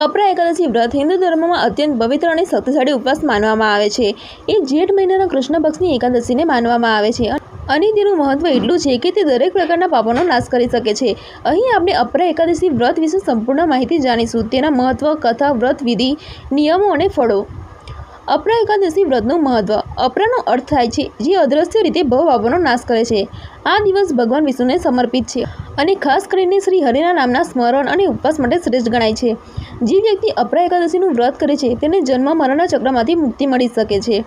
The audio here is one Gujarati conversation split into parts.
અપરા એકાદશી વ્રત હિન્દુ ધર્મમાં અત્યંત પવિત્ર અને શક્તિશાળી ઉપવાસ માનવામાં આવે છે. એ જેઠ મહિનાના કૃષ્ણ પક્ષની એકાદશીને માનવામાં આવે છે. અને તેનું મહત્વ એટલું છે કે તે દરેક પ્રકારના પાપોનો નાશ કરી શકે છે. અહીં આપણે અપરા એકાદશી વ્રત વિશે સંપૂર્ણ માહિતી જાણીશું. તેના મહત્વ, કથા વ્રત વિધિ નિયમો અને ફળો. અપરા એકાદશી વ્રતનું મહત્વ. અપરાનો અર્થ થાય છે જે અદ્રશ્ય રીતે ભવ ભાવોનો નાશ કરે છે. આ દિવસ ભગવાન વિષ્ણુને સમર્પિત છે અને ખાસ કરીને શ્રી હરિના નામના સ્મરણ અને ઉપવાસ માટે શ્રેષ્ઠ ગણાય છે. જે વ્યક્તિ અપરા એકાદશીનું વ્રત કરે છે તેને જન્મ મરણના ચક્રમાંથી મુક્તિ મળી શકે છે.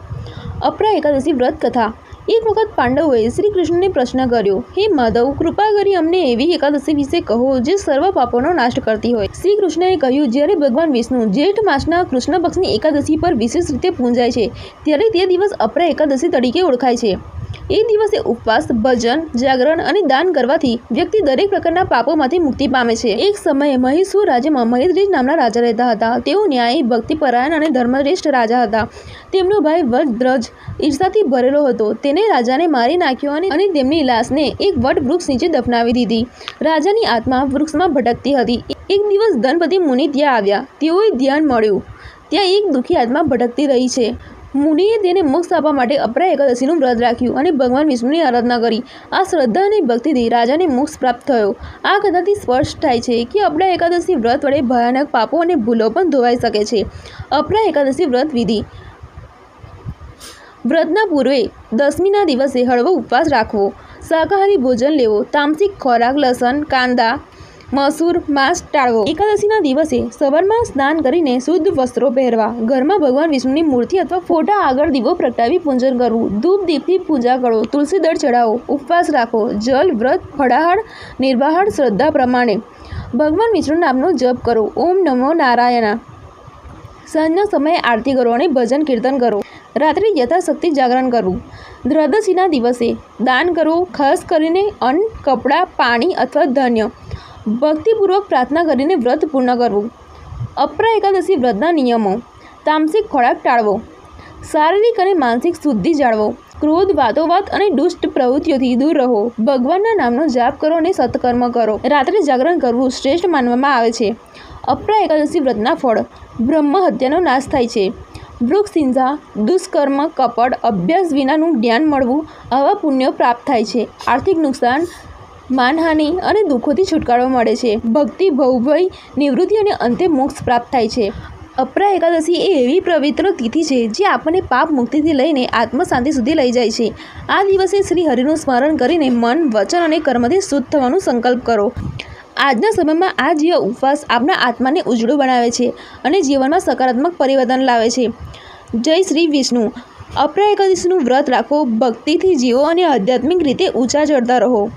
અપરા એકાદશી વ્રત કથા. એક વખત પાંડવોએ શ્રી કૃષ્ણને પ્રશ્ન કર્યો, હે માધવ, કૃપા કરી અમને એવી એકાદશી વિશે કહો જે સર્વ પાપોનો નાશ કરતી હોય. શ્રી કૃષ્ણએ કહ્યું, જ્યારે ભગવાન વિષ્ણુ જેઠ માસના કૃષ્ણ પક્ષની એકાદશી પર વિશેષ રીતે પૂંજાય છે, ત્યારે તે દિવસ અપરા એકાદશી તરીકે ઓળખાય છે. એ દિવસે ઉપવાસ, ભજન, જાગરણ અને દાન કરવાથી વ્યક્તિ દરેક પ્રકારના પાપોમાંથી મુક્તિ પામે છે. એક સમયે મહીસુર રાજ્યમાં મહેદ્રેજ નામના રાજા રહેતા હતા. તેઓ ન્યાયી, ભક્તિપરાયણ અને ધર્મશ્રેષ્ઠ રાજા હતા. તેમનો ભાઈ વજદ્રજ ઈર્ષાથી ભરેલો હતો. તેને રાજાને મારી નાખ્યો અને અને તેમની લાશને એક વટ વૃક્ષ નીચે દફનાવી દીધી. રાજાની આત્મા વૃક્ષમાં ભટકતી હતી. એક દિવસ ધનપતિ મુનિ ત્યાં આવ્યા. તેઓએ ધ્યાન મળ્યું. ત્યાં એક દુઃખી આત્મા ભટકતી રહી છે. મુનિએ તેને મોક્ષ આપવા માટે અપરા એકાદશીનું વ્રત રાખ્યું અને ભગવાન વિષ્ણુની આરાધના કરી. આ શ્રદ્ધા અને ભક્તિથી રાજાને મોક્ષ પ્રાપ્ત થયો. આ કથાથી સ્પષ્ટ થાય છે કે અપરા એકાદશી વ્રત વડે ભયાનક પાપો અને ભૂલો પણ ધોવાઈ શકે છે. અપરા એકાદશી વ્રત વિધિ. વ્રતના પૂર્વે દસમીના દિવસે હળવો ઉપવાસ રાખવો. શાકાહારી ભોજન લેવો, તામસિક ખોરાક, લસણ, કાંદા મસૂર માંસ ટાળવો. એકાદશીના દિવસે સવારમાં સ્નાન કરીને શુદ્ધ વસ્ત્રો પહેરવા. ઘરમાં ભગવાન વિષ્ણુની મૂર્તિ અથવા ફોટા આગળ દીવો પ્રગટાવી પૂજન કરવું. ધૂપ દીપથી પૂજા કરો. તુલસી દળ ચડાવો ઉપવાસ રાખો. જલ, વ્રત, ફળાહાર, નિર્વાહાર શ્રદ્ધા પ્રમાણે. ભગવાન વિષ્ણુ નામનો જપ કરો. ઓમ નમો નારાયણા. સાંજના સમયે આરતી કરો અને ભજન કીર્તન કરો. રાત્રે યથાશક્તિ જાગરણ કરવું. દ્રદશીના દિવસે દાન કરવું ખાસ કરીને અન્ન, કપડાં, પાણી અથવા ધાન્ય. ભક્તિપૂર્વક પ્રાર્થના કરીને વ્રત પૂર્ણ કરવું. અપરા એકાદશી વ્રતના નિયમો. તામસિક ખોરાક ટાળવો. શારીરિક અને માનસિક શુદ્ધિ જાળવો. ક્રોધ, વાતોવાત અને દુષ્ટ પ્રવૃત્તિઓથી દૂર રહો. ભગવાનના નામનો જાપ કરો અને સત્કર્મ કરો. રાત્રે જાગરણ કરવું શ્રેષ્ઠ માનવામાં આવે છે. અપરા એકાદશી વ્રતના ફળ. બ્રહ્મ હત્યાનો નાશ થાય છે. વૃક્ષ હિંસા દુષ્કર્મ, કપટ, અભ્યાસ વિનાનું જ્ઞાન મળવું આવા પુણ્યો પ્રાપ્ત થાય છે. આર્થિક નુકસાન માનહાનિ અને દુઃખોથી છુટકારો મળે છે. ભક્તિ, ભવભય, નિવૃત્તિ અને અંતે મોક્ષ પ્રાપ્ત થાય છે. અપરા એકાદશી એ એવી પવિત્ર તિથિ છે જે આપણને પાપ મુક્તિથી લઈને આત્મશાંતિ સુધી લઈ જાય છે. આ દિવસે શ્રી હરિનું સ્મરણ કરીને મન, વચન અને કર્મથી શુદ્ધ થવાનો સંકલ્પ કરો. આજના સમયમાં આ જીવ ઉપવાસ આપણા આત્માને ઉજળું બનાવે છે અને જીવનમાં સકારાત્મક પરિવર્તન લાવે છે. જય શ્રી વિષ્ણુ. અપરા એકાદશીનું વ્રત રાખો, ભક્તિથી જીવો અને આધ્યાત્મિક રીતે ઊંચા ચડતા રહો.